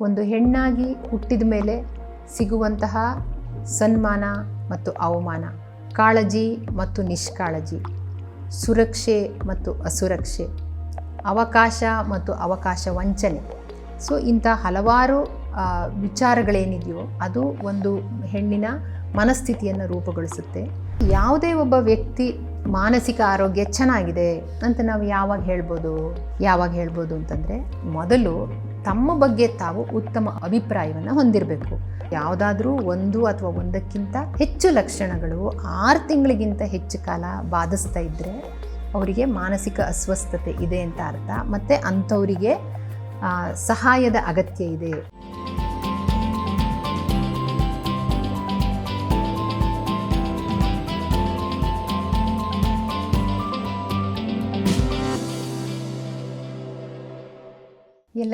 ಒಂದು ಹೆಣ್ಣಾಗಿ ಹುಟ್ಟಿದ ಮೇಲೆ ಸಿಗುವಂತಹ ಸನ್ಮಾನ ಮತ್ತು ಅವಮಾನ, ಕಾಳಜಿ ಮತ್ತು ನಿಷ್ಕಾಳಜಿ, ಸುರಕ್ಷೆ ಮತ್ತು ಅಸುರಕ್ಷೆ, ಅವಕಾಶ ಮತ್ತು ಅವಕಾಶ ವಂಚನೆ. ಸೊ, ಇಂಥ ಹಲವಾರು ವಿಚಾರಗಳೇನಿದೆಯೋ ಅದು ಒಂದು ಹೆಣ್ಣಿನ ಮನಸ್ಥಿತಿಯನ್ನು ರೂಪುಗೊಳಿಸುತ್ತೆ. ಯಾವುದೇ ಒಬ್ಬ ವ್ಯಕ್ತಿ ಮಾನಸಿಕ ಆರೋಗ್ಯ ಚೆನ್ನಾಗಿದೆ ಅಂತ ನಾವು ಯಾವಾಗ ಹೇಳ್ಬೋದು? ಯಾವಾಗ ಹೇಳ್ಬೋದು ಅಂತಂದರೆ, ಮೊದಲು ತಮ್ಮ ಬಗ್ಗೆ ತಾವು ಉತ್ತಮ ಅಭಿಪ್ರಾಯವನ್ನು ಹೊಂದಿರಬೇಕು. ಯಾವುದಾದ್ರೂ ಒಂದು ಅಥವಾ ಒಂದಕ್ಕಿಂತ ಹೆಚ್ಚು ಲಕ್ಷಣಗಳು ಆರು ತಿಂಗಳಿಗಿಂತ ಹೆಚ್ಚು ಕಾಲ ಬಾಧಿಸ್ತಾ ಇದ್ದರೆ ಅವರಿಗೆ ಮಾನಸಿಕ ಅಸ್ವಸ್ಥತೆ ಇದೆ ಅಂತ ಅರ್ಥ. ಮತ್ತು ಅಂಥವರಿಗೆ ಸಹಾಯದ ಅಗತ್ಯ ಇದೆ.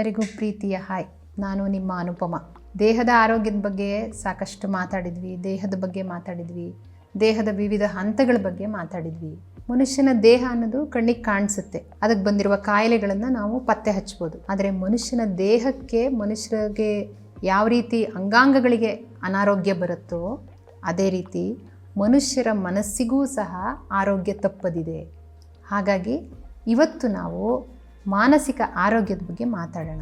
ಎಲ್ಲರಿಗೂ ಪ್ರೀತಿಯ ಹಾಯ್. ನಾನು ನಿಮ್ಮ ಅನುಪಮ. ದೇಹದ ಆರೋಗ್ಯದ ಬಗ್ಗೆ ಸಾಕಷ್ಟು ಮಾತಾಡಿದ್ವಿ, ದೇಹದ ಬಗ್ಗೆ ಮಾತಾಡಿದ್ವಿ, ದೇಹದ ವಿವಿಧ ಹಂತಗಳ ಬಗ್ಗೆ ಮಾತಾಡಿದ್ವಿ. ಮನುಷ್ಯನ ದೇಹ ಅನ್ನೋದು ಕಣ್ಣಿಗೆ ಕಾಣಿಸುತ್ತೆ. ಅದಕ್ಕೆ ಬಂದಿರುವ ಕಾಯಿಲೆಗಳನ್ನು ನಾವು ಪತ್ತೆ ಹಚ್ಬೋದು. ಆದರೆ ಮನುಷ್ಯನ ದೇಹಕ್ಕೆ ಮನುಷ್ಯರಿಗೆ ಯಾವ ರೀತಿ ಅಂಗಾಂಗಗಳಿಗೆ ಅನಾರೋಗ್ಯ ಬರುತ್ತೋ, ಅದೇ ರೀತಿ ಮನುಷ್ಯರ ಮನಸ್ಸಿಗೂ ಸಹ ಆರೋಗ್ಯ ತಪ್ಪದಿದೆ. ಹಾಗಾಗಿ ಇವತ್ತು ನಾವು ಮಾನಸಿಕ ಆರೋಗ್ಯದ ಬಗ್ಗೆ ಮಾತಾಡೋಣ.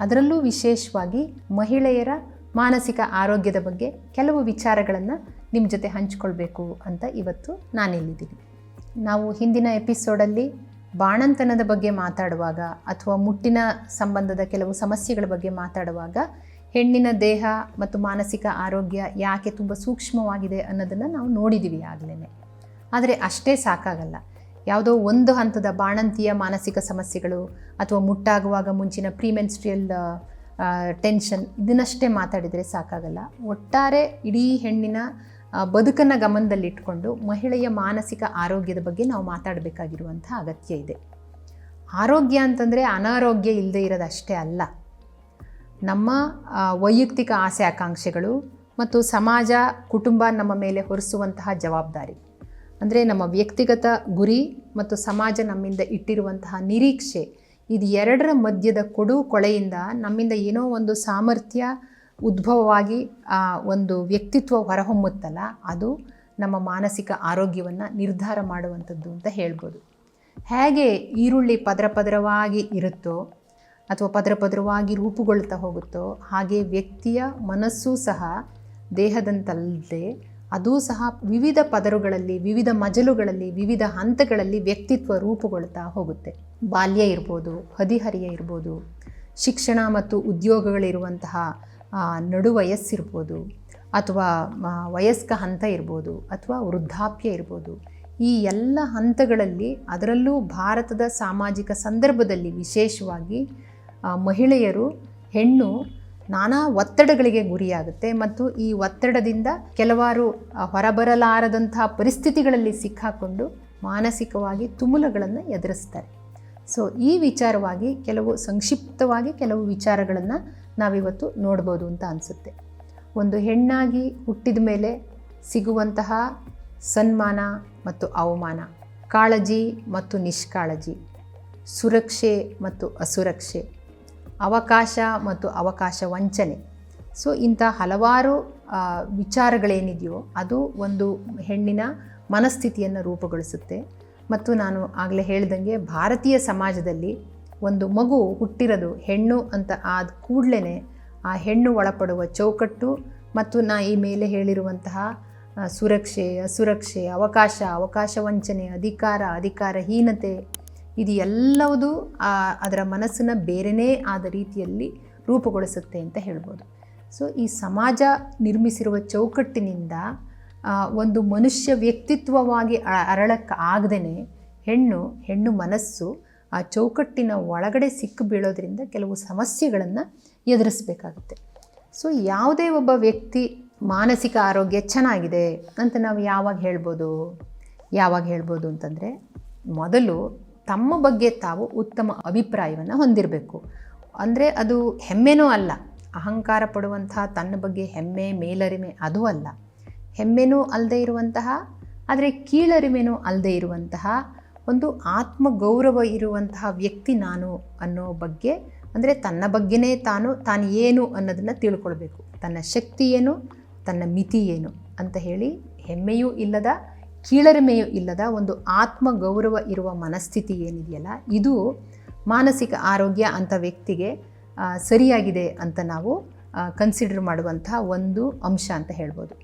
ಅದರಲ್ಲೂ ವಿಶೇಷವಾಗಿ ಮಹಿಳೆಯರ ಮಾನಸಿಕ ಆರೋಗ್ಯದ ಬಗ್ಗೆ ಕೆಲವು ವಿಚಾರಗಳನ್ನು ನಿಮ್ಮ ಜೊತೆ ಹಂಚಿಕೊಳ್ಬೇಕು ಅಂತ ಇವತ್ತು ನಾನಿಲ್ಲಿದ್ದೀನಿ. ನಾವು ಹಿಂದಿನ ಎಪಿಸೋಡಲ್ಲಿ ಬಾಣಂತನದ ಬಗ್ಗೆ ಮಾತಾಡುವಾಗ ಅಥವಾ ಮುಟ್ಟಿನ ಸಂಬಂಧದ ಕೆಲವು ಸಮಸ್ಯೆಗಳ ಬಗ್ಗೆ ಮಾತಾಡುವಾಗ ಹೆಣ್ಣಿನ ದೇಹ ಮತ್ತು ಮಾನಸಿಕ ಆರೋಗ್ಯ ಯಾಕೆ ತುಂಬ ಸೂಕ್ಷ್ಮವಾಗಿದೆ ಅನ್ನೋದನ್ನು ನಾವು ನೋಡಿದ್ದೀವಿ ಆಗಲೇ ಆದರೆ ಅಷ್ಟೇ ಸಾಕಾಗಲ್ಲ. ಯಾವುದೋ ಒಂದು ಹಂತದ ಬಾಣಂತಿಯ ಮಾನಸಿಕ ಸಮಸ್ಯೆಗಳು ಅಥವಾ ಮುಟ್ಟಾಗುವಾಗ ಮುಂಚಿನ ಪ್ರೀಮೆನ್ಸ್ಟ್ರಿಯಲ್ ಟೆನ್ಷನ್ ಇದನ್ನಷ್ಟೇ ಮಾತಾಡಿದರೆ ಸಾಕಾಗಲ್ಲ. ಒಟ್ಟಾರೆ ಇಡೀ ಹೆಣ್ಣಿನ ಬದುಕನ್ನು ಗಮನದಲ್ಲಿಟ್ಕೊಂಡು ಮಹಿಳೆಯ ಮಾನಸಿಕ ಆರೋಗ್ಯದ ಬಗ್ಗೆ ನಾವು ಮಾತಾಡಬೇಕಾಗಿರುವಂಥ ಅಗತ್ಯ ಇದೆ. ಆರೋಗ್ಯ ಅಂತಂದರೆ ಅನಾರೋಗ್ಯ ಇಲ್ಲದೆ ಇರೋದಷ್ಟೇ ಅಲ್ಲ. ನಮ್ಮ ವೈಯಕ್ತಿಕ ಆಸೆ, ಆಕಾಂಕ್ಷೆಗಳು ಮತ್ತು ಸಮಾಜ, ಕುಟುಂಬ ನಮ್ಮ ಮೇಲೆ ಹೊರಿಸುವಂತಹ ಜವಾಬ್ದಾರಿ. ಅಂದರೆ ನಮ್ಮ ವ್ಯಕ್ತಿಗತ ಗುರಿ ಮತ್ತು ಸಮಾಜ ನಮ್ಮಿಂದ ಇಟ್ಟಿರುವಂತಹ ನಿರೀಕ್ಷೆ, ಇದು ಎರಡರ ಮಧ್ಯದ ಕೊಡು ಕೊಳೆಯಿಂದ ನಮ್ಮಿಂದ ಏನೋ ಒಂದು ಸಾಮರ್ಥ್ಯ ಉದ್ಭವವಾಗಿ, ಆ, ಒಂದು ವ್ಯಕ್ತಿತ್ವ ಹೊರಹೊಮ್ಮುತ್ತಲ್ಲ, ಅದು ನಮ್ಮ ಮಾನಸಿಕ ಆರೋಗ್ಯವನ್ನು ನಿರ್ಧಾರ ಮಾಡುವಂಥದ್ದು ಅಂತ ಹೇಳ್ಬೋದು. ಹೇಗೆ ಈರುಳ್ಳಿ ಪದರ ಪದರವಾಗಿ ಇರುತ್ತೋ ಅಥವಾ ಪದರ ಪದರವಾಗಿ ರೂಪುಗೊಳ್ತಾ ಹೋಗುತ್ತೋ ಹಾಗೆ ವ್ಯಕ್ತಿಯ ಮನಸ್ಸು ಸಹ ದೇಹದಂತಲ್ಲದೆ ಅದೂ ಸಹ ವಿವಿಧ ಪದರುಗಳಲ್ಲಿ, ವಿವಿಧ ಮಜಲುಗಳಲ್ಲಿ, ವಿವಿಧ ಹಂತಗಳಲ್ಲಿ ವ್ಯಕ್ತಿತ್ವ ರೂಪುಗೊಳ್ತಾ ಹೋಗುತ್ತೆ. ಬಾಲ್ಯ ಇರ್ಬೋದು, ಹದಿಹರಿಯ ಇರ್ಬೋದು, ಶಿಕ್ಷಣ ಮತ್ತು ಉದ್ಯೋಗಗಳಿರುವಂತಹ ನಡುವಯಸ್ಸಿರ್ಬೋದು ನಡು ವಯಸ್ಸಿರ್ಬೋದು, ಅಥವಾ ವಯಸ್ಕ ಹಂತ ಇರ್ಬೋದು, ಅಥವಾ ವೃದ್ಧಾಪ್ಯ ಇರ್ಬೋದು, ಈ ಎಲ್ಲ ಹಂತಗಳಲ್ಲಿ ಅದರಲ್ಲೂ ಭಾರತದ ಸಾಮಾಜಿಕ ಸಂದರ್ಭದಲ್ಲಿ ವಿಶೇಷವಾಗಿ ಮಹಿಳೆಯರು ಹೆಣ್ಣು ನಾನಾ ಒತ್ತಡಗಳಿಗೆ ಗುರಿಯಾಗುತ್ತೆ ಮತ್ತು ಈ ಒತ್ತಡದಿಂದ ಕೆಲವಾರು ಹೊರಬರಲಾರದಂತಹ ಪರಿಸ್ಥಿತಿಗಳಲ್ಲಿ ಸಿಕ್ಕಾಕೊಂಡು ಮಾನಸಿಕವಾಗಿ ತುಮುಲಗಳನ್ನು ಎದುರಿಸ್ತಾರೆ. ಸೊ ಈ ವಿಚಾರವಾಗಿ ಕೆಲವು ಸಂಕ್ಷಿಪ್ತವಾಗಿ ಕೆಲವು ವಿಚಾರಗಳನ್ನು ನಾವಿವತ್ತು ನೋಡ್ಬೋದು ಅಂತ ಅನಿಸುತ್ತೆ. ಒಂದು ಹೆಣ್ಣಾಗಿ ಹುಟ್ಟಿದ ಮೇಲೆ ಸಿಗುವಂತಹ ಸನ್ಮಾನ ಮತ್ತು ಅವಮಾನ, ಕಾಳಜಿ ಮತ್ತು ನಿಷ್ಕಾಳಜಿ, ಸುರಕ್ಷೆ ಮತ್ತು ಅಸುರಕ್ಷೆ. ಅವಕಾಶ ಮತ್ತು ಅವಕಾಶ ವಂಚನೆ. ಸೊ ಇಂಥ ಹಲವಾರು ವಿಚಾರಗಳೇನಿದೆಯೋ ಅದು ಒಂದು ಹೆಣ್ಣಿನ ಮನಸ್ಥಿತಿಯನ್ನು ರೂಪುಗೊಳಿಸುತ್ತೆ. ಮತ್ತು ನಾನು ಆಗಲೇ ಹೇಳ್ದಂಗೆ ಭಾರತೀಯ ಸಮಾಜದಲ್ಲಿ ಒಂದು ಮಗು ಹುಟ್ಟಿರೋದು ಹೆಣ್ಣು ಅಂತ ಆದ ಕೂಡಲೇ ಆ ಹೆಣ್ಣು ಒಳಪಡುವ ಚೌಕಟ್ಟು ಮತ್ತು ನಾ ಈ ಮೇಲೆ ಹೇಳಿರುವಂತಹ ಸುರಕ್ಷೆ, ಅಸುರಕ್ಷೆ, ಅವಕಾಶ ಅವಕಾಶ ವಂಚನೆ, ಅಧಿಕಾರ, ಅಧಿಕಾರಹೀನತೆ ಇದು ಎಲ್ಲವುದು ಅದರ ಮನಸ್ಸನ್ನು ಬೇರೆಯೇ ಆದ ರೀತಿಯಲ್ಲಿ ರೂಪುಗೊಳಿಸುತ್ತೆ ಅಂತ ಹೇಳ್ಬೋದು. ಸೊ ಈ ಸಮಾಜ ನಿರ್ಮಿಸಿರುವ ಚೌಕಟ್ಟಿನಿಂದ ಒಂದು ಮನುಷ್ಯ ವ್ಯಕ್ತಿತ್ವವಾಗಿ ಅರಳಕ್ಕೆ ಆಗದೇ ಹೆಣ್ಣು ಹೆಣ್ಣು ಮನಸ್ಸು ಆ ಚೌಕಟ್ಟಿನ ಒಳಗಡೆ ಸಿಕ್ಕು ಬೀಳೋದ್ರಿಂದ ಕೆಲವು ಸಮಸ್ಯೆಗಳನ್ನು ಎದುರಿಸಬೇಕಾಗುತ್ತೆ. ಸೊ ಯಾವುದೇ ಒಬ್ಬ ವ್ಯಕ್ತಿ ಮಾನಸಿಕ ಆರೋಗ್ಯ ಚೆನ್ನಾಗಿದೆ ಅಂತ ನಾವು ಯಾವಾಗ ಹೇಳ್ಬೋದು? ಯಾವಾಗ ಹೇಳ್ಬೋದು ಅಂತಂದರೆ, ಮೊದಲು ತಮ್ಮ ಬಗ್ಗೆ ತಾವು ಉತ್ತಮ ಅಭಿಪ್ರಾಯವನ್ನು ಹೊಂದಿರಬೇಕು. ಅಂದರೆ ಅದು ಹೆಮ್ಮೆನೂ ಅಲ್ಲ. ಅಹಂಕಾರ ಪಡುವಂತಹ ತನ್ನ ಬಗ್ಗೆ ಹೆಮ್ಮೆ, ಮೇಲರಿಮೆ ಅದು ಅಲ್ಲ. ಹೆಮ್ಮೆನೂ ಅಲ್ಲದೆ ಇರುವಂತಹ, ಆದರೆ ಕೀಳರಿಮೆನೂ ಅಲ್ಲದೆ ಇರುವಂತಹ, ಒಂದು ಆತ್ಮಗೌರವ ಇರುವಂತಹ ವ್ಯಕ್ತಿ ನಾನು ಅನ್ನೋ ಬಗ್ಗೆ, ಅಂದರೆ ತನ್ನ ಬಗ್ಗೆನೇ ತಾನು ತಾನು ಏನು ಅನ್ನೋದನ್ನು ತಿಳ್ಕೊಳ್ಬೇಕು. ತನ್ನ ಶಕ್ತಿ ಏನು, ತನ್ನ ಮಿತಿ ಏನು ಅಂತ ಹೇಳಿ ಹೆಮ್ಮೆಯೂ ಇಲ್ಲದ ಕೀಳರಿಮೆಯೂ ಇಲ್ಲದ ಒಂದು ಆತ್ಮ ಗೌರವ ಇರುವ ಮನಸ್ಥಿತಿ ಏನಿದೆಯಲ್ಲ, ಇದು ಮಾನಸಿಕ ಆರೋಗ್ಯ ಅಂತ ವ್ಯಕ್ತಿಗೆ ಸರಿಯಾಗಿದೆ ಅಂತ ನಾವು ಕನ್ಸಿಡರ್ ಮಾಡುವಂಥ ಒಂದು ಅಂಶ ಅಂತ ಹೇಳ್ಬೋದು.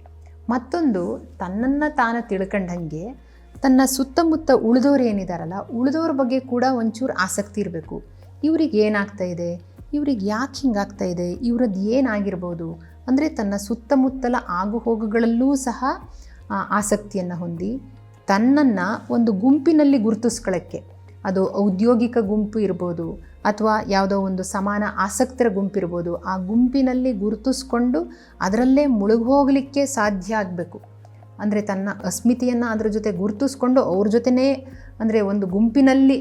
ಮತ್ತೊಂದು, ತನ್ನನ್ನು ತಾನು ತಿಳ್ಕೊಂಡಂಗೆ ತನ್ನ ಸುತ್ತಮುತ್ತ ಉಳಿದವ್ರು ಏನಿದಾರಲ್ಲ ಉಳಿದವ್ರ ಬಗ್ಗೆ ಕೂಡ ಒಂಚೂರು ಆಸಕ್ತಿ ಇರಬೇಕು. ಇವ್ರಿಗೆ ಏನಾಗ್ತಾ ಇದೆ? ಇವ್ರಿಗೆ ಯಾಕೆ ಹಿಂಗಾಗ್ತಾ ಇದೆ? ಇವ್ರದ್ದು ಏನಾಗಿರ್ಬೋದು ಅಂದರೆ ತನ್ನ ಸುತ್ತಮುತ್ತಲ ಆಗುಹೋಗುಗಳಲ್ಲೂ ಸಹ ಆಸಕ್ತಿಯನ್ನು ಹೊಂದಿ ತನ್ನನ್ನು ಒಂದು ಗುಂಪಿನಲ್ಲಿ ಗುರುತಿಸ್ಕೊಳ್ಳೋಕ್ಕೆ ಅದು ಔದ್ಯೋಗಿಕ ಗುಂಪು ಇರ್ಬೋದು ಅಥವಾ ಯಾವುದೋ ಒಂದು ಸಮಾನ ಆಸಕ್ತರ ಗುಂಪಿರ್ಬೋದು ಆ ಗುಂಪಿನಲ್ಲಿ ಗುರುತಿಸ್ಕೊಂಡು ಅದರಲ್ಲೇ ಮುಳುಗೋಗಲಿಕ್ಕೆ ಸಾಧ್ಯ ಆಗಬೇಕು. ಅಂದರೆ ತನ್ನ ಅಸ್ಮಿತೆಯನ್ನು ಅದರ ಜೊತೆ ಗುರುತಿಸ್ಕೊಂಡು ಅವ್ರ ಜೊತೆನೇ ಅಂದರೆ ಒಂದು ಗುಂಪಿನಲ್ಲಿ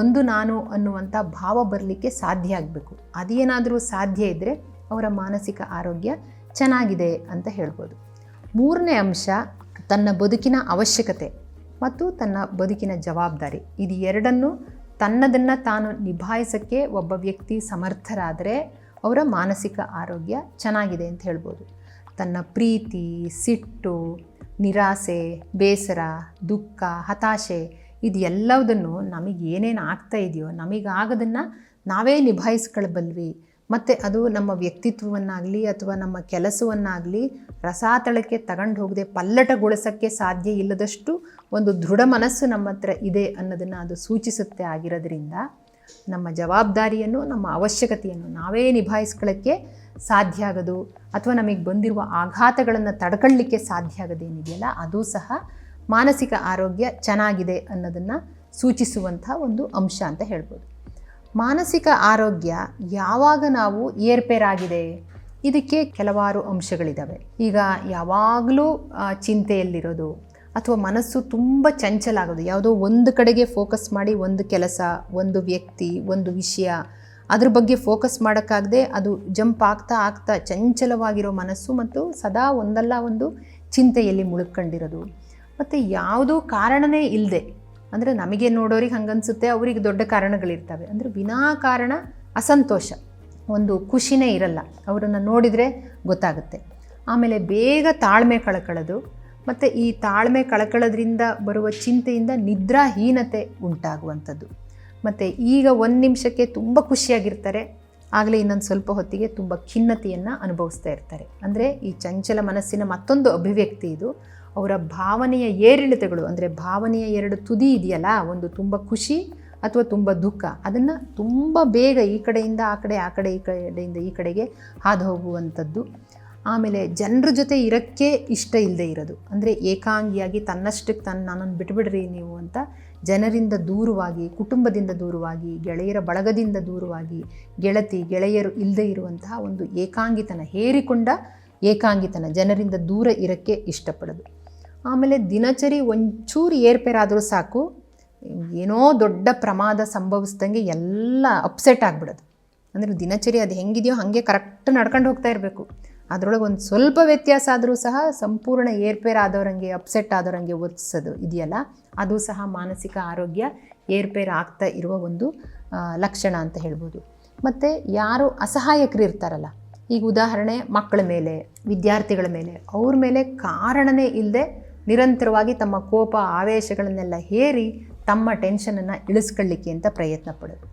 ಒಂದು ನಾನು ಅನ್ನುವಂಥ ಭಾವ ಬರಲಿಕ್ಕೆ ಸಾಧ್ಯ ಆಗಬೇಕು. ಅದೇನಾದರೂ ಸಾಧ್ಯ ಇದ್ದರೆ ಅವರ ಮಾನಸಿಕ ಆರೋಗ್ಯ ಚೆನ್ನಾಗಿದೆ ಅಂತ ಹೇಳ್ಬೋದು. ಮೂರನೇ ಅಂಶ ತನ್ನ ಬದುಕಿನ ಅವಶ್ಯಕತೆ ಮತ್ತು ತನ್ನ ಬದುಕಿನ ಜವಾಬ್ದಾರಿ. ಇದು ಎರಡನ್ನು ತನ್ನದನ್ನು ತಾನು ನಿಭಾಯಿಸೋಕ್ಕೆ ಒಬ್ಬ ವ್ಯಕ್ತಿ ಸಮರ್ಥರಾದರೆ ಅವರ ಮಾನಸಿಕ ಆರೋಗ್ಯ ಚೆನ್ನಾಗಿದೆ ಅಂತ ಹೇಳ್ಬೋದು. ತನ್ನ ಪ್ರೀತಿ, ಸಿಟ್ಟು, ನಿರಾಸೆ, ಬೇಸರ, ದುಃಖ, ಹತಾಶೆ ಇದು ಎಲ್ಲದನ್ನು ನಮಗೆ ಏನೇನು ಆಗ್ತಾ ಇದೆಯೋ, ನಮಗಾಗದನ್ನು ನಾವೇ ನಿಭಾಯಿಸ್ಕೊಳ್ಬಲ್ವಿ ಮತ್ತು ಅದು ನಮ್ಮ ವ್ಯಕ್ತಿತ್ವವನ್ನಾಗಲಿ ಅಥವಾ ನಮ್ಮ ಕೆಲಸವನ್ನಾಗಲಿ ರಸಾತಳಕ್ಕೆ ತಗೊಂಡು ಹೋಗದೆ ಪಲ್ಲಟಗೊಳಿಸೋಕ್ಕೆ ಸಾಧ್ಯ ಇಲ್ಲದಷ್ಟು ಒಂದು ದೃಢ ಮನಸ್ಸು ನಮ್ಮ ಹತ್ರ ಇದೆ ಅನ್ನೋದನ್ನು ಅದು ಸೂಚಿಸುತ್ತೆ ಆಗಿರೋದ್ರಿಂದ ನಮ್ಮ ಜವಾಬ್ದಾರಿಯನ್ನು, ನಮ್ಮ ಅವಶ್ಯಕತೆಯನ್ನು ನಾವೇ ನಿಭಾಯಿಸ್ಕೊಳ್ಳೋಕ್ಕೆ ಸಾಧ್ಯ ಆಗೋದು ಅಥವಾ ನಮಗೆ ಬಂದಿರುವ ಆಘಾತಗಳನ್ನು ತಡ್ಕೊಳ್ಳಿಕ್ಕೆ ಸಾಧ್ಯ ಆಗೋದೇನಿದೆಯಲ್ಲ, ಅದು ಸಹ ಮಾನಸಿಕ ಆರೋಗ್ಯ ಚೆನ್ನಾಗಿದೆ ಅನ್ನೋದನ್ನು ಸೂಚಿಸುವಂಥ ಒಂದು ಅಂಶ ಅಂತ ಹೇಳ್ಬೋದು. ಮಾನಸಿಕ ಆರೋಗ್ಯ ಯಾವಾಗ ನಾವು ಏರ್ಪೇರಾಗಿದೆ? ಇದಕ್ಕೆ ಕೆಲವಾರು ಅಂಶಗಳಿದ್ದಾವೆ ಈಗ ಯಾವಾಗಲೂ ಚಿಂತೆಯಲ್ಲಿರೋದು ಅಥವಾ ಮನಸ್ಸು ತುಂಬ ಚಂಚಲ ಆಗೋದು. ಯಾವುದೋ ಒಂದು ಕಡೆಗೆ ಫೋಕಸ್ ಮಾಡಿ ಒಂದು ಕೆಲಸ, ಒಂದು ವ್ಯಕ್ತಿ, ಒಂದು ವಿಷಯ, ಅದ್ರ ಬಗ್ಗೆ ಫೋಕಸ್ ಮಾಡೋಕ್ಕಾಗದೆ ಅದು ಜಂಪ್ ಆಗ್ತಾ ಆಗ್ತಾ ಚಂಚಲವಾಗಿರೋ ಮನಸ್ಸು ಮತ್ತು ಸದಾ ಒಂದಲ್ಲ ಒಂದು ಚಿಂತೆಯಲ್ಲಿ ಮುಳುಗ್ಕೊಂಡಿರೋದು. ಮತ್ತು ಯಾವುದೋ ಕಾರಣವೇ ಇಲ್ಲದೆ ಅಂದರೆ ನಮಗೆ ನೋಡೋರಿಗೆ ಹಂಗನ್ಸುತ್ತೆ, ಅವ್ರಿಗೆ ದೊಡ್ಡ ಕಾರಣಗಳಿರ್ತವೆ. ಅಂದರೆ ವಿನಾಕಾರಣ ಅಸಂತೋಷ. ಒಂದು ಖುಷಿನೇ ಇರಲ್ಲ. ಅವರನ್ನು ನೋಡಿದರೆ ಗೊತ್ತಾಗುತ್ತೆ. ಆಮೇಲೆ ಬೇಗ ತಾಳ್ಮೆ ಕಳ್ಕೊಳ್ಳೋದು ಮತ್ತು ಈ ತಾಳ್ಮೆ ಕಳ್ಕೊಳ್ಳೋದ್ರಿಂದ ಬರುವ ಚಿಂತೆಯಿಂದ ನಿದ್ರಾಹೀನತೆ ಉಂಟಾಗುವಂಥದ್ದು. ಮತ್ತು ಈಗ ಒಂದು ನಿಮಿಷಕ್ಕೆ ತುಂಬ ಖುಷಿಯಾಗಿರ್ತಾರೆ. ಆಗಲೇ ಇನ್ನೊಂದು ಸ್ವಲ್ಪ ಹೊತ್ತಿಗೆ ತುಂಬ ಖಿನ್ನತೆಯನ್ನು ಅನುಭವಿಸ್ತಾ ಇರ್ತಾರೆ. ಅಂದರೆ ಈ ಚಂಚಲ ಮನಸ್ಸಿನ ಮತ್ತೊಂದು ಅಭಿವ್ಯಕ್ತಿ ಇದು. ಅವರ ಭಾವನೆಯ ಏರಿಳಿತಗಳು, ಅಂದರೆ ಭಾವನೆಯ ಎರಡು ತುದಿ ಇದೆಯಲ್ಲ, ಒಂದು ತುಂಬ ಖುಷಿ ಅಥವಾ ತುಂಬ ದುಃಖ, ಅದನ್ನು ತುಂಬ ಬೇಗ ಈ ಕಡೆಯಿಂದ ಆ ಕಡೆ ಆ ಕಡೆ, ಈ ಕಡೆಯಿಂದ ಈ ಕಡೆಗೆ ಹಾದು ಹೋಗುವಂಥದ್ದು. ಆಮೇಲೆ ಜನರ ಜೊತೆ ಇರೋಕ್ಕೆ ಇಷ್ಟ ಇಲ್ಲದೆ ಇರೋದು. ಅಂದರೆ ಏಕಾಂಗಿಯಾಗಿ ತನ್ನಷ್ಟಕ್ಕೆ ತನ್ನ ನನ್ನನ್ನು ಬಿಟ್ಬಿಡ್ರಿ ನೀವು ಅಂತ ಜನರಿಂದ ದೂರವಾಗಿ, ಕುಟುಂಬದಿಂದ ದೂರವಾಗಿ, ಗೆಳೆಯರ ಬಳಗದಿಂದ ದೂರವಾಗಿ, ಗೆಳತಿ, ಗೆಳೆಯರು ಇಲ್ಲದೆ ಇರುವಂತಹ ಒಂದು ಏಕಾಂಗಿತನ ಹೇರಿಕೊಂಡ ಏಕಾಂಗಿತನ ಜನರಿಂದ ದೂರ ಇರೋಕ್ಕೆ ಇಷ್ಟಪಡೋದು. ಆಮೇಲೆ ದಿನಚರಿ ಒಂಚೂರು ಏರ್ಪೇರಾದರೂ ಸಾಕು, ಏನೋ ದೊಡ್ಡ ಪ್ರಮಾದ ಸಂಭವಿಸ್ದಂಗೆ ಎಲ್ಲ ಅಪ್ಸೆಟ್ ಆಗಿಬಿಡೋದು. ಅಂದರೆ ದಿನಚರಿ ಅದು ಹೆಂಗಿದೆಯೋ ಹಾಗೆ ಕರೆಕ್ಟ್ ನಡ್ಕೊಂಡು ಹೋಗ್ತಾ ಇರಬೇಕು. ಅದರೊಳಗೆ ಒಂದು ಸ್ವಲ್ಪ ವ್ಯತ್ಯಾಸ ಆದರೂ ಸಹ ಸಂಪೂರ್ಣ ಏರ್ಪೇರ್ ಆದವರಂಗೆ ಅಪ್ಸೆಟ್ ಆದವರಂಗೆ ವರ್ತಿಸೋದು ಇದೆಯಲ್ಲ, ಅದು ಸಹ ಮಾನಸಿಕ ಆರೋಗ್ಯ ಏರ್ಪೇರ್ ಆಗ್ತಾ ಇರುವ ಒಂದು ಲಕ್ಷಣ ಅಂತ ಹೇಳ್ಬೋದು. ಮತ್ತು ಯಾರು ಅಸಹಾಯಕರು ಇರ್ತಾರಲ್ಲ, ಈಗ ಉದಾಹರಣೆ ಮಕ್ಕಳ ಮೇಲೆ, ವಿದ್ಯಾರ್ಥಿಗಳ ಮೇಲೆ, ಅವ್ರ ಮೇಲೆ ಕಾರಣನೇ ಇಲ್ಲದೆ ನಿರಂತರವಾಗಿ ತಮ್ಮ ಕೋಪ, ಆವೇಶಗಳನ್ನೆಲ್ಲ ಹೇರಿ ತಮ್ಮ ಟೆನ್ಷನನ್ನು ಇಳಿಸ್ಕೊಳ್ಳಿಕ್ಕೆ ಅಂತ ಪ್ರಯತ್ನ ಪಡೋದು.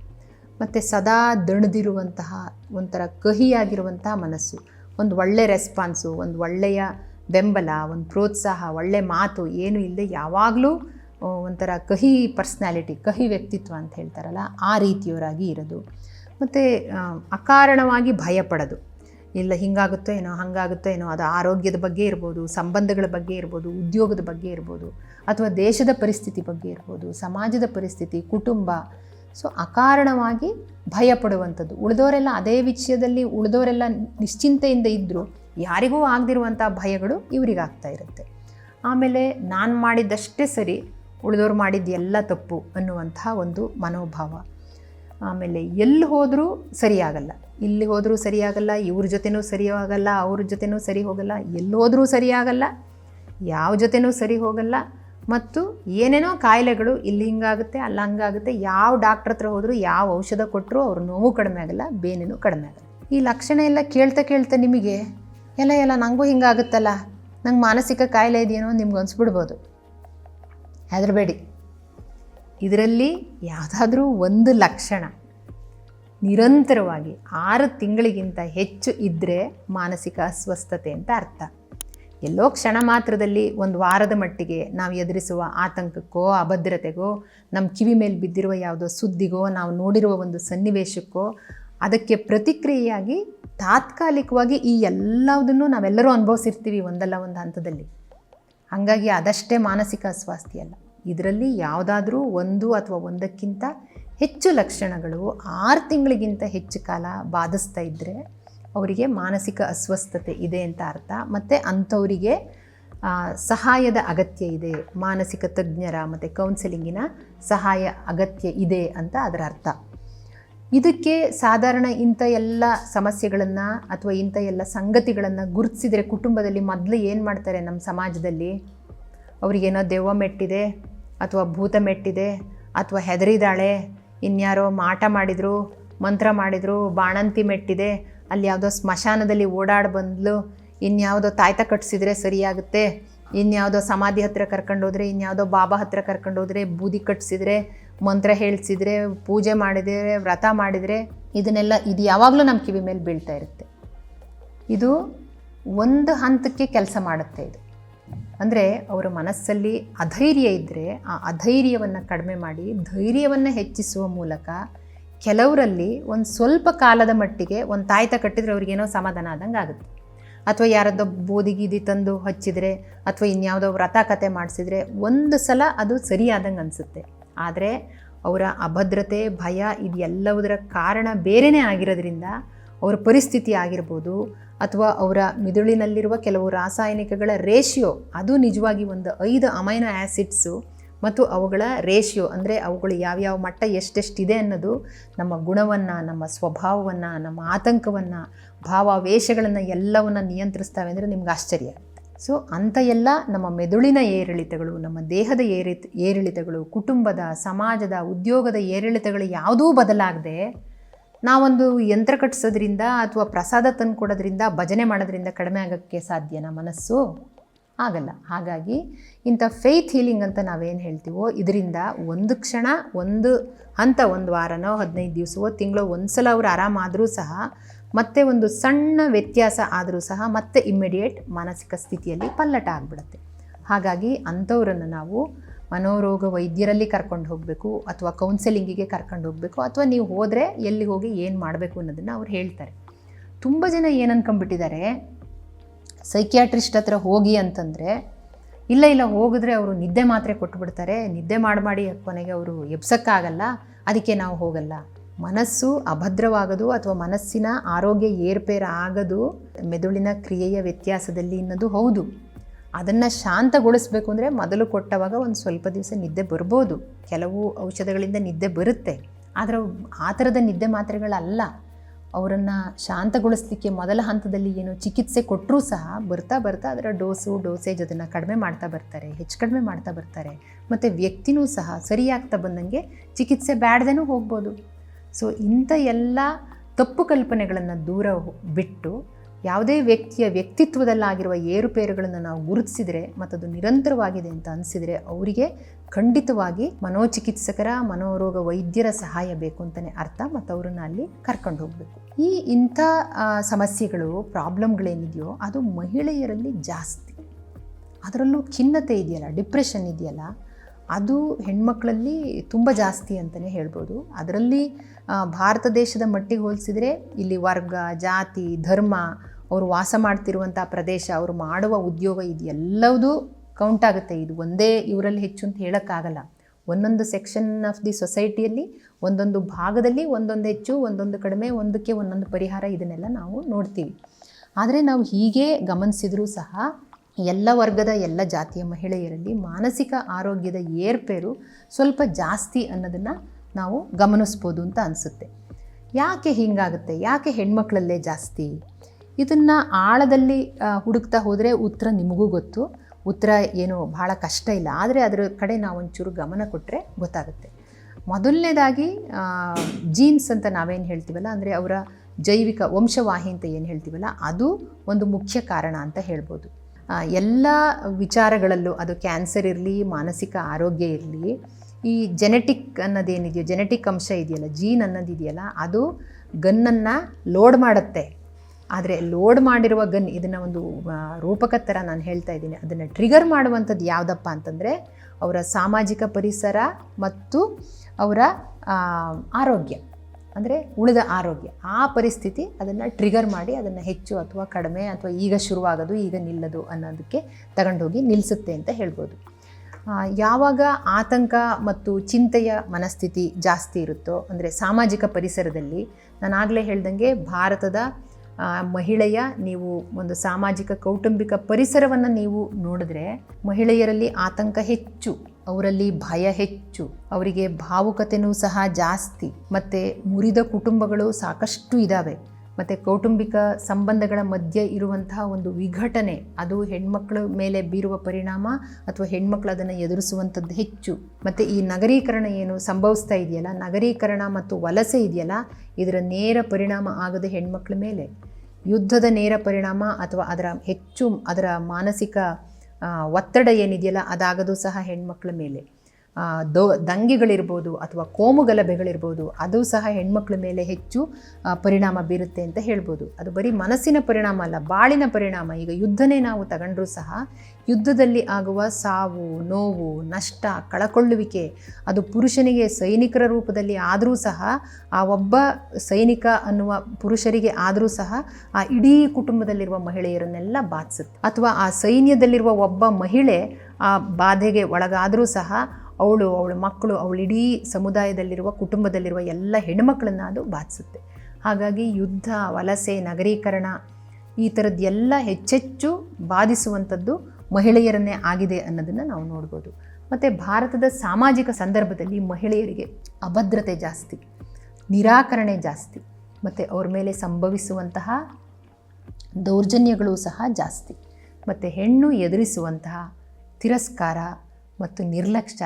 ಮತ್ತು ಸದಾ ದಣದಿರುವಂತಹ, ಒಂಥರ ಕಹಿಯಾಗಿರುವಂತಹ ಮನಸ್ಸು, ಒಂದು ಒಳ್ಳೆಯ ರೆಸ್ಪಾನ್ಸು ಒಂದು ಒಳ್ಳೆಯ ಬೆಂಬಲ, ಒಂದು ಪ್ರೋತ್ಸಾಹ, ಒಳ್ಳೆ ಮಾತು, ಏನು ಇಲ್ಲದೆ ಯಾವಾಗಲೂ ಒಂಥರ ಕಹಿ ಪರ್ಸ್ನಾಲಿಟಿ ಕಹಿ ವ್ಯಕ್ತಿತ್ವ ಅಂತ ಹೇಳ್ತಾರಲ್ಲ, ಆ ರೀತಿಯವರಾಗಿ ಇರೋದು. ಮತ್ತು ಅಕಾರಣವಾಗಿ ಭಯಪಡೋದು. ಇಲ್ಲ ಹಿಂಗಾಗುತ್ತೋ ಏನೋ, ಹಾಗಾಗುತ್ತೋ ಏನೋ, ಅದು ಆರೋಗ್ಯದ ಬಗ್ಗೆ ಇರ್ಬೋದು, ಸಂಬಂಧಗಳ ಬಗ್ಗೆ ಇರ್ಬೋದು, ಉದ್ಯೋಗದ ಬಗ್ಗೆ ಇರ್ಬೋದು, ಅಥವಾ ದೇಶದ ಪರಿಸ್ಥಿತಿ ಬಗ್ಗೆ ಇರ್ಬೋದು, ಸಮಾಜದ ಪರಿಸ್ಥಿತಿ, ಕುಟುಂಬ. ಸೊ ಅಕಾರಣವಾಗಿ ಭಯ ಪಡುವಂಥದ್ದು ಉಳಿದವರೆಲ್ಲ ಅದೇ ವಿಷಯದಲ್ಲಿ, ಉಳಿದವರೆಲ್ಲ ನಿಶ್ಚಿಂತೆಯಿಂದ ಇದ್ದರೂ ಯಾರಿಗೂ ಆಗದಿರುವಂಥ ಭಯಗಳು ಇವರಿಗಾಗ್ತಾ ಇರುತ್ತೆ. ಆಮೇಲೆ ನಾನು ಮಾಡಿದ್ದಷ್ಟೇ ಸರಿ, ಉಳಿದವ್ರು ಮಾಡಿದ್ದು ಎಲ್ಲ ತಪ್ಪು ಅನ್ನುವಂಥ ಒಂದು ಮನೋಭಾವ. ಆಮೇಲೆ ಎಲ್ಲಿ ಹೋದರೂ ಸರಿಯಾಗಲ್ಲ. ಇಲ್ಲಿ ಹೋದರೂ ಸರಿಯಾಗಲ್ಲ, ಇವ್ರ ಜೊತೆನೂ ಸರಿ ಹೋಗಲ್ಲ ಅವ್ರ ಜೊತೆನೂ ಸರಿ ಹೋಗಲ್ಲ ಎಲ್ಲಿ ಹೋದರೂ ಸರಿಯಾಗಲ್ಲ, ಯಾವ ಜೊತೆನೂ ಸರಿ ಹೋಗಲ್ಲ. ಮತ್ತು ಏನೇನೋ ಕಾಯಿಲೆಗಳು ಇಲ್ಲಿ ಹಿಂಗಾಗುತ್ತೆ, ಅಲ್ಲ ಹಂಗಾಗುತ್ತೆ, ಯಾವ ಡಾಕ್ಟ್ರ್ ಹತ್ರ ಹೋದರೂ ಯಾವ ಔಷಧ ಕೊಟ್ಟರೂ ಅವ್ರ ನೋವು ಕಡಿಮೆ ಆಗಲ್ಲ, ಬೇನೇನೂ ಕಡಿಮೆ ಆಗಲ್ಲ. ಈ ಲಕ್ಷಣ ಎಲ್ಲ ಕೇಳ್ತಾ ಕೇಳ್ತಾ ನಿಮಗೆ, ಎಲ್ಲ ಎಲ್ಲ ನನಗೂ ಹಿಂಗಾಗುತ್ತಲ್ಲ, ನಂಗೆ ಮಾನಸಿಕ ಕಾಯಿಲೆ ಇದೆಯೇನೋ ನಿಮ್ಗೆ ಅನ್ಸ್ಬಿಡ್ಬೋದು. ಹೆದರಬೇಡಿ ಇದರಲ್ಲಿ ಯಾವುದಾದ್ರೂ ಒಂದು ಲಕ್ಷಣ. ನಿರಂತರವಾಗಿ ಆರು ತಿಂಗಳಿಗಿಂತ ಹೆಚ್ಚು ಇದ್ದರೆ ಮಾನಸಿಕ ಅಸ್ವಸ್ಥತೆ ಅಂತ ಅರ್ಥ. ಎಲ್ಲೋ ಕ್ಷಣ ಮಾತ್ರದಲ್ಲಿ ಒಂದು ವಾರದ ಮಟ್ಟಿಗೆ ನಾವು ಎದುರಿಸುವ ಆತಂಕಕ್ಕೋ, ಅಭದ್ರತೆಗೋ, ನಮ್ಮ ಕಿವಿ ಮೇಲೆ ಬಿದ್ದಿರುವ ಯಾವುದೋ ಸುದ್ದಿಗೋ, ನಾವು ನೋಡಿರುವ ಒಂದು ಸನ್ನಿವೇಶಕ್ಕೋ, ಅದಕ್ಕೆ ಪ್ರತಿಕ್ರಿಯೆಯಾಗಿ ತಾತ್ಕಾಲಿಕವಾಗಿ ಈ ಎಲ್ಲದನ್ನು ನಾವೆಲ್ಲರೂ ಅನುಭವಿಸಿರ್ತೀವಿ ಒಂದಲ್ಲ ಒಂದು ಹಂತದಲ್ಲಿ. ಹಾಗಾಗಿ ಅದಷ್ಟೇ ಮಾನಸಿಕ ಅಸ್ವಾಸ್ಥ್ಯ ಅಲ್ಲ. ಇದರಲ್ಲಿ ಯಾವುದಾದ್ರೂ ಒಂದು ಅಥವಾ ಒಂದಕ್ಕಿಂತ ಹೆಚ್ಚು ಲಕ್ಷಣಗಳು ಆರು ತಿಂಗಳಿಗಿಂತ ಹೆಚ್ಚು ಕಾಲ ಬಾಧಿಸ್ತಾ ಇದ್ದರೆ ಅವರಿಗೆ ಮಾನಸಿಕ ಅಸ್ವಸ್ಥತೆ ಇದೆ ಅಂತ ಅರ್ಥ. ಮತ್ತು ಅಂಥವರಿಗೆ ಸಹಾಯದ ಅಗತ್ಯ ಇದೆ. ಮಾನಸಿಕ ತಜ್ಞರ ಮತ್ತು ಕೌನ್ಸೆಲಿಂಗಿನ ಸಹಾಯ ಅಗತ್ಯ ಇದೆ ಅಂತ ಅದರ ಅರ್ಥ. ಇದಕ್ಕೆ ಸಾಧಾರಣ ಇಂಥ ಎಲ್ಲ ಸಮಸ್ಯೆಗಳನ್ನು ಅಥವಾ ಇಂಥ ಎಲ್ಲ ಸಂಗತಿಗಳನ್ನು ಗುರುತಿಸಿದರೆ ಕುಟುಂಬದಲ್ಲಿ ಮೊದಲು ಏನು ಮಾಡ್ತಾರೆ ನಮ್ಮ ಸಮಾಜದಲ್ಲಿ? ಅವ್ರಿಗೇನೋ ದೆವ್ವ ಮೆಟ್ಟಿದೆ ಅಥವಾ ಭೂತ ಮೆಟ್ಟಿದೆ ಅಥವಾ ಹೆದರಿದಾಳೆ ಇನ್ಯಾರೋ ಮಾಟ ಮಾಡಿದರು, ಮಂತ್ರ ಮಾಡಿದರು, ಬಾಣಂತಿ ಮೆಟ್ಟಿದೆ, ಅಲ್ಲಿ ಯಾವುದೋ ಸ್ಮಶಾನದಲ್ಲಿ ಓಡಾಡಿ ಬಂದಲು, ಇನ್ಯಾವುದೋ ತಾಯ್ತ ಕಟ್ಟಿಸಿದ್ರೆ ಸರಿಯಾಗುತ್ತೆ, ಇನ್ಯಾವುದೋ ಸಮಾಧಿ ಹತ್ತಿರ ಕರ್ಕೊಂಡೋದ್ರೆ ಇನ್ಯಾವುದೋ ಬಾಬಾ ಹತ್ತಿರ ಕರ್ಕೊಂಡೋದ್ರೆ ಬೂದಿ ಕಟ್ಟಿಸಿದ್ರೆ ಮಂತ್ರ ಹೇಳಿಸಿದ್ರೆ, ಪೂಜೆ ಮಾಡಿದರೆ, ವ್ರತ ಮಾಡಿದರೆ, ಇದನ್ನೆಲ್ಲ ಇದು ಯಾವಾಗಲೂ ನಮ್ಮ ಕಿವಿ ಮೇಲೆ ಬೀಳ್ತಾ ಇರುತ್ತೆ. ಇದು ಒಂದು ಹಂತಕ್ಕೆ ಕೆಲಸ ಮಾಡುತ್ತೆ ಇದು. ಅಂದರೆ ಅವರ ಮನಸ್ಸಲ್ಲಿ ಅಧೈರ್ಯ ಇದ್ದರೆ ಆ ಅಧೈರ್ಯವನ್ನು ಕಡಿಮೆ ಮಾಡಿ ಧೈರ್ಯವನ್ನು ಹೆಚ್ಚಿಸುವ ಮೂಲಕ ಕೆಲವರಲ್ಲಿ ಒಂದು ಸ್ವಲ್ಪ ಕಾಲದ ಮಟ್ಟಿಗೆ ಒಂದು ತಾಯ್ತ ಕಟ್ಟಿದರೆ ಅವ್ರಿಗೇನೋ ಸಮಾಧಾನ ಆದಂಗೆ ಆಗುತ್ತೆ. ಅಥವಾ ಯಾರದ್ದೋ ಬೋದಿಗೀದಿ ತಂದು ಹಚ್ಚಿದರೆ ಅಥವಾ ಇನ್ಯಾವುದೋ ವ್ರತ ಕತೆ ಮಾಡಿಸಿದರೆ ಒಂದು ಸಲ ಅದು ಸರಿಯಾದಂಗೆ ಅನಿಸುತ್ತೆ. ಆದರೆ ಅವರ ಅಭದ್ರತೆ, ಭಯ ಇದೆಲ್ಲವುದರ ಕಾರಣ ಬೇರೆಯೇ ಆಗಿರೋದ್ರಿಂದ ಅವರ ಪರಿಸ್ಥಿತಿ ಆಗಿರ್ಬೋದು ಅಥವಾ ಅವರ ಮಿದುಳಿನಲ್ಲಿರುವ ಕೆಲವು ರಾಸಾಯನಿಕಗಳ ರೇಷಿಯೋ, ಅದು ನಿಜವಾಗಿ ಒಂದು ಐದು ಅಮೈನೋ ಆ್ಯಸಿಡ್ಸು ಮತ್ತು ಅವುಗಳ ರೇಷಿಯೋ, ಅಂದರೆ ಅವುಗಳು ಯಾವ್ಯಾವ ಮಟ್ಟ ಎಷ್ಟೆಷ್ಟಿದೆ ಅನ್ನೋದು ನಮ್ಮ ಗುಣವನ್ನು, ನಮ್ಮ ಸ್ವಭಾವವನ್ನು, ನಮ್ಮ ಆತಂಕವನ್ನು, ಭಾವಾವೇಶಗಳನ್ನು ಎಲ್ಲವನ್ನು ನಿಯಂತ್ರಿಸ್ತವೆ ಅಂದರೆ ನಿಮ್ಗೆ ಆಶ್ಚರ್ಯ. ಸೊ ಅಂಥ ಎಲ್ಲ ನಮ್ಮ ಮೆದುಳಿನ ಏರಿಳಿತಗಳು, ನಮ್ಮ ದೇಹದ ಏರಿ ಏರಿಳಿತಗಳು, ಕುಟುಂಬದ, ಸಮಾಜದ, ಉದ್ಯೋಗದ ಏರಿಳಿತಗಳು ಯಾವುದೂ ಬದಲಾಗದೆ ನಾವೊಂದು ಯಂತ್ರ ಕಟ್ಟಿಸೋದ್ರಿಂದ ಅಥವಾ ಪ್ರಸಾದ ತಂದು ಕೊಡೋದ್ರಿಂದ, ಭಜನೆ ಮಾಡೋದ್ರಿಂದ ಕಡಿಮೆ ಆಗೋಕ್ಕೆ ಸಾಧ್ಯನಾ ಮನಸ್ಸು? ಆಗಲ್ಲ. ಹಾಗಾಗಿ ಇಂಥ ಫೇತ್ ಹೀಲಿಂಗ್ ಅಂತ ನಾವೇನು ಹೇಳ್ತೀವೋ, ಇದರಿಂದ ಒಂದು ಕ್ಷಣ, ಒಂದು ಹಂತ, ಒಂದು ವಾರನೋ, ಹದಿನೈದು ದಿವಸವೋ, ತಿಂಗಳೋ ಒಂದು ಸಲ ಅವ್ರು ಆರಾಮಾದರೂ ಸಹ, ಮತ್ತೆ ಒಂದು ಸಣ್ಣ ವ್ಯತ್ಯಾಸ ಆದರೂ ಸಹ ಮತ್ತೆ ಇಮ್ಮಿಡಿಯೇಟ್ ಮಾನಸಿಕ ಸ್ಥಿತಿಯಲ್ಲಿ ಪಲ್ಲಟ ಆಗಿಬಿಡುತ್ತೆ. ಹಾಗಾಗಿ ಅಂಥವ್ರನ್ನು ನಾವು ಮನೋರೋಗ ವೈದ್ಯರಲ್ಲಿ ಕರ್ಕೊಂಡು ಹೋಗಬೇಕು ಅಥವಾ ಕೌನ್ಸೆಲಿಂಗಿಗೆ ಕರ್ಕೊಂಡು ಹೋಗಬೇಕು ಅಥವಾ ನೀವು ಹೋದರೆ ಎಲ್ಲಿ ಹೋಗಿ ಏನು ಮಾಡಬೇಕು ಅನ್ನೋದನ್ನು ಅವ್ರು ಹೇಳ್ತಾರೆ. ತುಂಬ ಜನ ಏನು ಅನ್ಕೊಂಬಿಟ್ಟಿದ್ದಾರೆ ಸೈಕ್ಯಾಟ್ರಿಸ್ಟ್ ಹತ್ರ ಹೋಗಿ ಅಂತಂದರೆ, ಇಲ್ಲ ಇಲ್ಲ, ಹೋಗಿದ್ರೆ ಅವರು ನಿದ್ದೆ ಮಾತ್ರೆ ಕೊಟ್ಬಿಡ್ತಾರೆ, ನಿದ್ದೆ ಮಾಡಿ ಮಾಡಿ ಕೊನೆಗೆ ಅವರು ಎಬ್ಸೋಕ್ಕಾಗಲ್ಲ, ಅದಕ್ಕೆ ನಾವು ಹೋಗಲ್ಲ. ಮನಸ್ಸು ಅಭದ್ರವಾಗದು ಅಥವಾ ಮನಸ್ಸಿನ ಆರೋಗ್ಯ ಏರ್ಪೇರಾಗದು, ಮೆದುಳಿನ ಕ್ರಿಯೆಯ ವ್ಯತ್ಯಾಸದಲ್ಲಿ ಅನ್ನೋದು ಹೌದು. ಅದನ್ನು ಶಾಂತಗೊಳಿಸ್ಬೇಕು ಅಂದರೆ ಮೊದಲು ಕೊಟ್ಟವಾಗ ಒಂದು ಸ್ವಲ್ಪ ದಿವಸ ನಿದ್ದೆ ಬರ್ಬೋದು. ಕೆಲವು ಔಷಧಗಳಿಂದ ನಿದ್ದೆ ಬರುತ್ತೆ. ಆದರೆ ಆ ಥರದ ನಿದ್ದೆ ಮಾತ್ರೆಗಳಲ್ಲ. ಅವರನ್ನು ಶಾಂತಗೊಳಿಸ್ಲಿಕ್ಕೆ ಮೊದಲ ಹಂತದಲ್ಲಿ ಏನು ಚಿಕಿತ್ಸೆ ಕೊಟ್ಟರೂ ಸಹ ಬರ್ತಾ ಬರ್ತಾ ಅದರ ಡೋಸು, ಡೋಸೇಜ್ ಅದನ್ನು ಕಡಿಮೆ ಮಾಡ್ತಾ ಬರ್ತಾರೆ, ಹೆಚ್ಚು ಕಡಿಮೆ ಮಾಡ್ತಾ ಬರ್ತಾರೆ. ಮತ್ತು ವ್ಯಕ್ತಿನೂ ಸಹ ಸರಿಯಾಗ್ತಾ ಬಂದಂಗೆ ಚಿಕಿತ್ಸೆ ಬ್ಯಾಡ್ದೇನೂ ಹೋಗ್ಬೋದು. ಸೊ ಇಂಥ ಎಲ್ಲ ತಪ್ಪು ಕಲ್ಪನೆಗಳನ್ನು ದೂರ ಬಿಟ್ಟು ಯಾವುದೇ ವ್ಯಕ್ತಿಯ ವ್ಯಕ್ತಿತ್ವದಲ್ಲಾಗಿರುವ ಏರುಪೇರುಗಳನ್ನು ನಾವು ಗುರುತಿಸಿದರೆ ಮತ್ತು ಅದು ನಿರಂತರವಾಗಿದೆ ಅಂತ ಅನಿಸಿದರೆ ಅವರಿಗೆ ಖಂಡಿತವಾಗಿ ಮನೋಚಿಕಿತ್ಸಕರ, ಮನೋರೋಗ ವೈದ್ಯರ ಸಹಾಯ ಬೇಕು ಅಂತಲೇ ಅರ್ಥ ಮತ್ತು ಅವರನ್ನು ಅಲ್ಲಿ ಕರ್ಕೊಂಡು ಹೋಗಬೇಕು. ಈ ಇಂಥ ಸಮಸ್ಯೆಗಳು, ಪ್ರಾಬ್ಲಮ್ಗಳೇನಿದೆಯೋ ಅದು ಮಹಿಳೆಯರಲ್ಲಿ ಜಾಸ್ತಿ. ಅದರಲ್ಲೂ ಖಿನ್ನತೆ ಇದೆಯಲ್ಲ, ಡಿಪ್ರೆಷನ್ ಇದೆಯಲ್ಲ, ಅದು ಹೆಣ್ಮಕ್ಳಲ್ಲಿ ತುಂಬ ಜಾಸ್ತಿ ಅಂತಲೇ ಹೇಳ್ಬೋದು. ಅದರಲ್ಲಿ ಭಾರತ ದೇಶದ ಮಟ್ಟಿಗೆ ಹೋಲಿಸಿದರೆ ಇಲ್ಲಿ ವರ್ಗ, ಜಾತಿ, ಧರ್ಮ ಅವರು ವಾಸ ಮಾಡ್ತಿರುವಂಥ ಪ್ರದೇಶ, ಅವರು ಮಾಡುವ ಉದ್ಯೋಗ ಇದು ಎಲ್ಲವೂ ಕೌಂಟ್ ಆಗುತ್ತೆ. ಇದು ಒಂದೇ ಇವರಲ್ಲಿ ಹೆಚ್ಚು ಅಂತ ಹೇಳೋಕ್ಕಾಗಲ್ಲ. ಒಂದೊಂದು ಸೆಕ್ಷನ್ ಆಫ್ ದಿ ಸೊಸೈಟಿಯಲ್ಲಿ ಒಂದೊಂದು ಭಾಗದಲ್ಲಿ ಒಂದೊಂದು ಹೆಚ್ಚು, ಒಂದೊಂದು ಕಡಿಮೆ, ಒಂದಕ್ಕೆ ಒಂದೊಂದು ಪರಿಹಾರ ಇದನ್ನೆಲ್ಲ ನಾವು ನೋಡ್ತೀವಿ. ಆದರೆ ನಾವು ಹೀಗೆ ಗಮನಿಸಿದರೂ ಸಹ ಎಲ್ಲ ವರ್ಗದ, ಎಲ್ಲ ಜಾತಿಯ ಮಹಿಳೆಯರಲ್ಲಿ ಮಾನಸಿಕ ಆರೋಗ್ಯದ ಏರ್ಪೇರು ಸ್ವಲ್ಪ ಜಾಸ್ತಿ ಅನ್ನೋದನ್ನು ನಾವು ಗಮನಿಸ್ಬೋದು ಅಂತ ಅನಿಸುತ್ತೆ. ಯಾಕೆ ಹೀಗಾಗುತ್ತೆ? ಯಾಕೆ ಹೆಣ್ಮಕ್ಳಲ್ಲೇ ಜಾಸ್ತಿ? ಇದನ್ನು ಆಳದಲ್ಲಿ ಹುಡುಕ್ತಾ ಹೋದರೆ ಉತ್ತರ ನಿಮಗೂ ಗೊತ್ತು. ಉತ್ತರ ಏನು ಭಾಳ ಕಷ್ಟ ಇಲ್ಲ. ಆದರೆ ಅದರ ಕಡೆ ನಾವು ಒಂಚೂರು ಗಮನ ಕೊಟ್ಟರೆ ಗೊತ್ತಾಗುತ್ತೆ. ಮೊದಲನೇದಾಗಿ ಜೀನ್ಸ್ ಅಂತ ನಾವೇನು ಹೇಳ್ತೀವಲ್ಲ, ಅಂದರೆ ಅವರ ಜೈವಿಕ ವಂಶವಾಹಿ ಅಂತ ಏನು ಹೇಳ್ತೀವಲ್ಲ, ಅದು ಒಂದು ಮುಖ್ಯ ಕಾರಣ ಅಂತ ಹೇಳ್ಬೋದು. ಎಲ್ಲ ವಿಚಾರಗಳಲ್ಲೂ ಅದು ಕ್ಯಾನ್ಸರ್ ಇರಲಿ, ಮಾನಸಿಕ ಆರೋಗ್ಯ ಇರಲಿ, ಈ ಜೆನೆಟಿಕ್ ಅನ್ನೋದೇನಿದೆಯೋ ಜೆನೆಟಿಕ್ ಅಂಶ ಇದೆಯಲ್ಲ ಜೀನ್ ಅನ್ನೋದಿದೆಯಲ್ಲ, ಅದು ಗನ್ನನ್ನು ಲೋಡ್ ಮಾಡುತ್ತೆ. ಆದರೆ ಲೋಡ್ ಮಾಡಿರುವ ಗನ್ ಇದನ್ನು ಒಂದು ರೂಪಕ ಥರ ನಾನು ಹೇಳ್ತಾ ಇದ್ದೀನಿ. ಅದನ್ನು ಟ್ರಿಗರ್ ಮಾಡುವಂಥದ್ದು ಯಾವುದಪ್ಪ ಅಂತಂದರೆ ಅವರ ಸಾಮಾಜಿಕ ಪರಿಸರ ಮತ್ತು ಅವರ ಆರೋಗ್ಯ. ಅಂದರೆ ಉಳಿದ ಆರೋಗ್ಯ. ಆ ಪರಿಸ್ಥಿತಿ ಅದನ್ನು ಟ್ರಿಗರ್ ಮಾಡಿ ಅದನ್ನು ಹೆಚ್ಚು ಅಥವಾ ಕಡಿಮೆ ಅಥವಾ ಈಗ ಶುರುವಾಗೋದು, ಈಗ ನಿಲ್ಲದು ಅನ್ನೋದಕ್ಕೆ ತಗೊಂಡೋಗಿ ನಿಲ್ಲಿಸುತ್ತೆ ಅಂತ ಹೇಳ್ಬೋದು. ಯಾವಾಗ ಆತಂಕ ಮತ್ತು ಚಿಂತೆಯ ಮನಸ್ಥಿತಿ ಜಾಸ್ತಿ ಇರುತ್ತೋ, ಅಂದರೆ ಸಾಮಾಜಿಕ ಪರಿಸರದಲ್ಲಿ ನಾನು ಆಗಲೇ ಹೇಳ್ದಂಗೆ ಭಾರತದ ಮಹಿಳೆಯ ನೀವು ಒಂದು ಸಾಮಾಜಿಕ ಕೌಟುಂಬಿಕ ಪರಿಸರವನ್ನು ನೀವು ನೋಡಿದ್ರೆ ಮಹಿಳೆಯರಲ್ಲಿ ಆತಂಕ ಹೆಚ್ಚು, ಅವರಲ್ಲಿ ಭಯ ಹೆಚ್ಚು, ಅವರಿಗೆ ಭಾವುಕತೆನೂ ಸಹ ಜಾಸ್ತಿ, ಮತ್ತು ಮುರಿದ ಕುಟುಂಬಗಳು ಸಾಕಷ್ಟು ಇದ್ದಾವೆ ಮತ್ತು ಕೌಟುಂಬಿಕ ಸಂಬಂಧಗಳ ಮಧ್ಯೆ ಇರುವಂತಹ ಒಂದು ವಿಘಟನೆ, ಅದು ಹೆಣ್ಮಕ್ಳ ಮೇಲೆ ಬೀರುವ ಪರಿಣಾಮ ಅಥವಾ ಹೆಣ್ಮಕ್ಳು ಅದನ್ನು ಎದುರಿಸುವಂಥದ್ದು ಹೆಚ್ಚು. ಮತ್ತು ಈ ನಗರೀಕರಣ ಏನು ಸಂಭವಿಸ್ತಾ ಇದೆಯಲ್ಲ, ನಗರೀಕರಣ ಮತ್ತು ವಲಸೆ ಇದೆಯಲ್ಲ, ಇದರ ನೇರ ಪರಿಣಾಮ ಆಗದೆ ಹೆಣ್ಮಕ್ಳ ಮೇಲೆ. ಯುದ್ಧದ ನೇರ ಪರಿಣಾಮ ಅಥವಾ ಅದರ ಹೆಚ್ಚು, ಅದರ ಮಾನಸಿಕ ಒತ್ತಡ ಏನಿದೆಯಲ್ಲ, ಅದಾಗದು ಸಹ ಹೆಣ್ಮಕ್ಳ ಮೇಲೆ. ದೋ, ದಂಗೆಗಳಿರ್ಬೋದು ಅಥವಾ ಕೋಮು ಗಲಭೆಗಳಿರ್ಬೋದು ಅದು ಸಹ ಹೆಣ್ಮಕ್ಳ ಮೇಲೆ ಹೆಚ್ಚು ಪರಿಣಾಮ ಬೀರುತ್ತೆ ಅಂತ ಹೇಳ್ಬೋದು. ಅದು ಬರೀ ಮನಸ್ಸಿನ ಪರಿಣಾಮ ಅಲ್ಲ, ಬಾಳಿನ ಪರಿಣಾಮ. ಈಗ ಯುದ್ಧನೇ ನಾವು ತಗೊಂಡ್ರೂ ಸಹ, ಯುದ್ಧದಲ್ಲಿ ಆಗುವ ಸಾವು, ನೋವು, ನಷ್ಟ, ಕಳಕೊಳ್ಳುವಿಕೆ, ಅದು ಪುರುಷನಿಗೆ ಸೈನಿಕರ ರೂಪದಲ್ಲಿ ಆದರೂ ಸಹ, ಆ ಒಬ್ಬ ಸೈನಿಕ ಅನ್ನುವ ಪುರುಷರಿಗೆ ಆದರೂ ಸಹ, ಆ ಇಡೀ ಕುಟುಂಬದಲ್ಲಿರುವ ಮಹಿಳೆಯರನ್ನೆಲ್ಲ ಬಾಧಿಸುತ್ತೆ. ಅಥವಾ ಆ ಸೈನ್ಯದಲ್ಲಿರುವ ಒಬ್ಬ ಮಹಿಳೆ ಆ ಬಾಧೆಗೆ ಒಳಗಾದರೂ ಸಹ ಅವಳು, ಅವಳ ಮಕ್ಕಳು, ಅವಳ ಇಡೀ ಸಮುದಾಯದಲ್ಲಿರುವ, ಕುಟುಂಬದಲ್ಲಿರುವ ಎಲ್ಲ ಹೆಣ್ಣುಮಕ್ಕಳನ್ನು ಅದು ಬಾಧಿಸುತ್ತೆ. ಹಾಗಾಗಿ ಯುದ್ಧ, ವಲಸೆ, ನಗರೀಕರಣ ಈ ಥರದ್ದೆಲ್ಲ ಹೆಚ್ಚೆಚ್ಚು ಬಾಧಿಸುವಂಥದ್ದು ಮಹಿಳೆಯರನ್ನೇ ಆಗಿದೆ ಅನ್ನೋದನ್ನು ನಾವು ನೋಡ್ಬೋದು. ಮತ್ತು ಭಾರತದ ಸಾಮಾಜಿಕ ಸಂದರ್ಭದಲ್ಲಿ ಮಹಿಳೆಯರಿಗೆ ಅಭದ್ರತೆ ಜಾಸ್ತಿ, ನಿರಾಕರಣೆ ಜಾಸ್ತಿ, ಮತ್ತು ಅವ್ರ ಮೇಲೆ ಸಂಭವಿಸುವಂತಹ ದೌರ್ಜನ್ಯಗಳು ಸಹ ಜಾಸ್ತಿ. ಮತ್ತು ಹೆಣ್ಣು ಎದುರಿಸುವಂತಹ ತಿರಸ್ಕಾರ ಮತ್ತು ನಿರ್ಲಕ್ಷ್ಯ